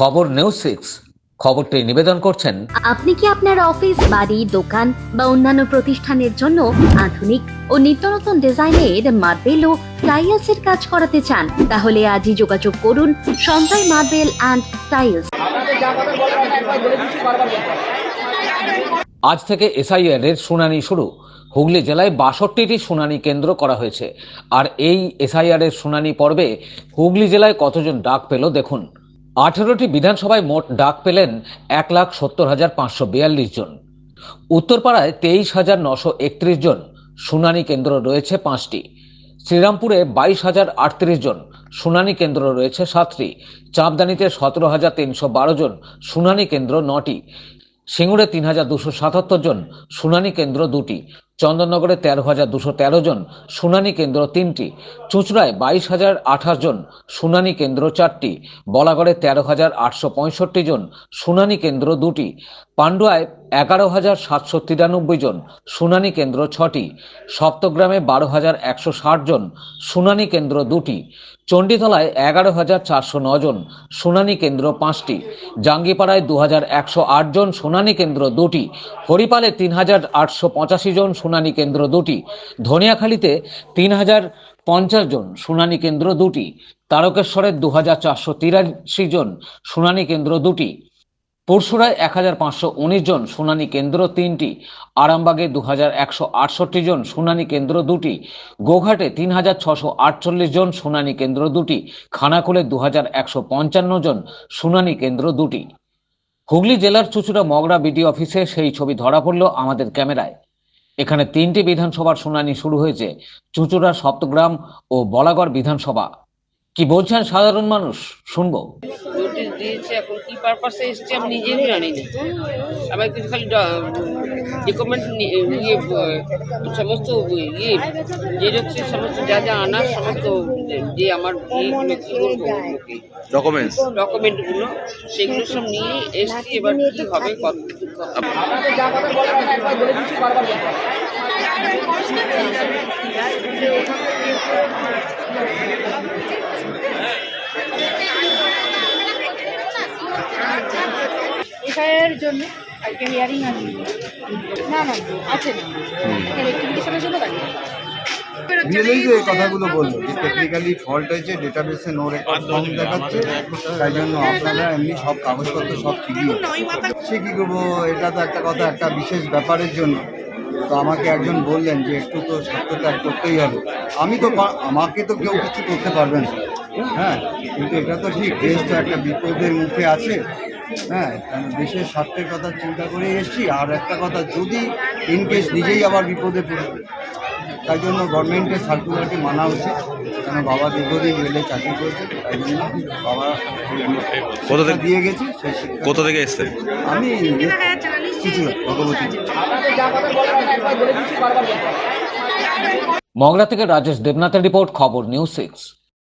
খবর news six. খবরটি নিবেদন করছেন আপনি কি আপনার অফিস বাড়ি দোকান বা অন্যান্য প্রতিষ্ঠানের জন্য আধুনিক ও নিত্য নতুন ডিজাইনের মার্বেল ও টাইলসের কাজ করাতে চান? তাহলে আজই যোগাযোগ করুন সঞ্জয় মার্বেল অ্যান্ড টাইলস। আজ থেকে এসআইআর এর শুনানি শুরু। হুগলি জেলায় বাষট্টিটি শুনানি কেন্দ্র করা হয়েছে। আর এই এসআইআর এর শুনানি পর্বে হুগলি জেলায় কতজন ডাক পেল দেখুন। আঠেরোটি বিধানসভায় মোট ডাক পেলেন এক লাখ সত্তর হাজার পাঁচশো বিয়াল্লিশ জন। উত্তরপাড়ায় তেইশ হাজার নশো একত্রিশ জন, শুনানি কেন্দ্র রয়েছে পাঁচটি। শ্রীরামপুরে বাইশ হাজার আটত্রিশ জন, শুনানি কেন্দ্র রয়েছে সাতটি। চাঁদদানিতে সতেরো হাজার তিনশো বারো জন, শুনানি কেন্দ্র নটি। সিঙ্গুরে তিন হাজার দুশো সাতাত্তর জন, শুনানি কেন্দ্র দুটি। চন্দননগরে তেরো হাজার দুশো তেরো জন শুনানি কেন্দ্র তিনটি, চুঁচড়ায় বাইশ হাজার আঠাশ জন শুনানি কেন্দ্র চারটি, বলাগড়ে তেরো হাজার আটশো পঁয়ষট্টি জন শুনানি কেন্দ্র দুটি, পান্ডুয়ায় এগারো হাজার সাতশো তিরানব্বই জন শুনানি কেন্দ্র ছটি, সপ্তগ্রামে বারো হাজার একশো ষাট জন শুনানি কেন্দ্র দুটি, চণ্ডীতলায় এগারো হাজার চারশো জন শুনানি কেন্দ্র পাঁচটি, জাঙ্গিপাড়ায় দু হাজার একশো আট জন শুনানি কেন্দ্র দুটি, হরিপালে তিন হাজার আটশো পঁচাশি জন শুনানি কেন্দ্র দুটি। ধনিয়াখালীতে তিন হাজার পঞ্চাশ জন শুনানি কেন্দ্র দুটি। তারকেশ্বরের দু হাজার চারশো তিরাশি জন শুনানি কেন্দ্র দুটি। পরশুরায় এক হাজার পাঁচশো উনিশ জন শুনানি কেন্দ্র তিনটি। আরামবাগে দু হাজার একশো আটষট্টি জন শুনানি কেন্দ্র দুটি। গোঘাটে তিন হাজার ছশো আটচল্লিশ জন শুনানি কেন্দ্র দুটি। খানাকুলে দু হাজার একশো পঞ্চান্ন জন শুনানি কেন্দ্র দুটি। হুগলি জেলার চুচুড়া মগরা বিডি অফিসে সেই ছবি ধরা পড়ল আমাদের ক্যামেরায়। এখানে তিনটি বিধানসভার শুনানি শুরু হয়েছে। চুচুড়া সপ্তগ্রাম ও বলাগড় বিধানসভা। কি বলছেন সাধারণ মানুষ? শুনব। নোটিশ দিয়েছে এখন কি পারপাসে এসছে আমি নিজেই জানি না আমার কিছু খালি ডকুমেন্ট ইয়ে সমস্ত ইয়ে জেরক্সের সমস্ত যা যা আনার সমস্ত যে আমার ইয়েগুলো কী বলব ডকুমেন্টস ডকুমেন্টগুলো সেগুলো সব নিয়ে এসছি এবার কী হবে কত এফআইআর জন্য আজকে হিয়ারিং আছে। না না আছে না। ইলেকট্রিফিকেশনের জন্য দাঁড়িয়ে যে কথাগুলো বলল যে টেকনিক্যালি ফল্ট হয়েছে ডেটাবেসে নো রেকর্ড দেখাচ্ছে তাই জন্য আপনারা এমনি সব কাগজপত্র সব ঠিকই সে কী করব এটা তো একটা কথা একটা বিশেষ ব্যাপারের জন্য। তো আমাকে একজন বললেন যে একটু তো সত্যতা করতেই হবে। আমি তো আমাকে তো কেউ কিছু করতে পারবে না। হ্যাঁ কিন্তু এটা তো ঠিক দেশ তো একটা বিপদের মুখে আছে। হ্যাঁ দেশের স্বার্থের কথা চিন্তা করে এসছি। আর একটা কথা যদি ইন কেস নিজেই আবার বিপদে পড়ে। তাই জন্য গভর্নমেন্টের সার্কুলারটি মানা উচিত কেন বাবা দীর্ঘদিন রেলে চাকরি করছে তাই জন্য বাবা কোথা থেকে- দিয়ে গেছে কোথা থেকে এসছে? আমি মগরা থেকে রাজেশ দেবনাথের রিপোর্ট খবর নিউজ সিক্স।